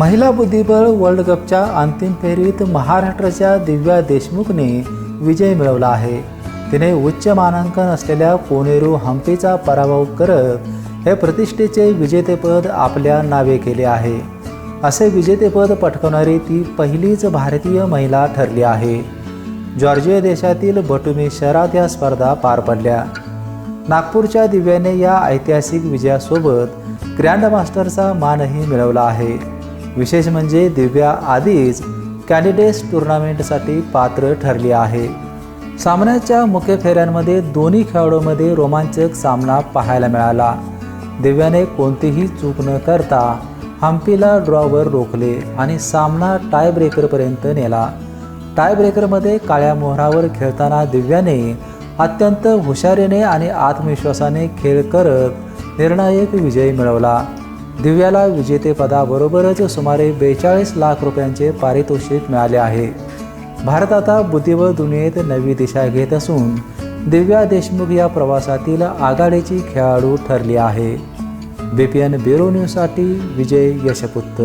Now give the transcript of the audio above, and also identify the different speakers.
Speaker 1: महिला बुद्धिबळ वर्ल्ड कपच्या अंतिम फेरीत महाराष्ट्राच्या दिव्या देशमुखने विजय मिळवला आहे. तिने उच्च मानांकन असलेल्या कोनेरू हम्पीचा पराभव करत हे प्रतिष्ठेचे विजेतेपद आपल्या नावे केले आहे. असे विजेतेपद पटकावणारी ती पहिलीच भारतीय महिला ठरली आहे. जॉर्जिया देशातील बटुमी शहरात या स्पर्धा पार पडल्या. नागपूरच्या दिव्याने या ऐतिहासिक विजयासोबत ग्रँड मास्टरचा मानही मिळवला आहे. विशेष म्हणजे दिव्या आधीच कॅन्डिडेट्स टुर्नामेंटसाठी पात्र ठरली आहे. सामन्याच्या मुख्य फेऱ्यांमध्ये दोन्ही खेळाडूंमध्ये रोमांचक सामना पाहायला मिळाला. दिव्याने कोणतीही चूक न करता हम्पीला ड्रॉवर रोखले आणि सामना टाय ब्रेकरपर्यंत नेला. टाय ब्रेकरमध्ये काळ्या मोहरावर खेळताना दिव्याने अत्यंत हुशारीने आणि आत्मविश्वासाने खेळ करत निर्णायक विजय मिळवला. दिव्याला विजेतेपदाबरोबरच सुमारे बेचाळीस लाख रुपयांचे पारितोषिक मिळाले आहे. भारत आता बुद्धिबळ दुनियेत नवी दिशा घेत असून दिव्या देशमुख या प्रवासातील आघाडीची खेळाडू ठरली आहे. बीपीएन ब्युरो न्यूजसाठी विजय यशपुत्र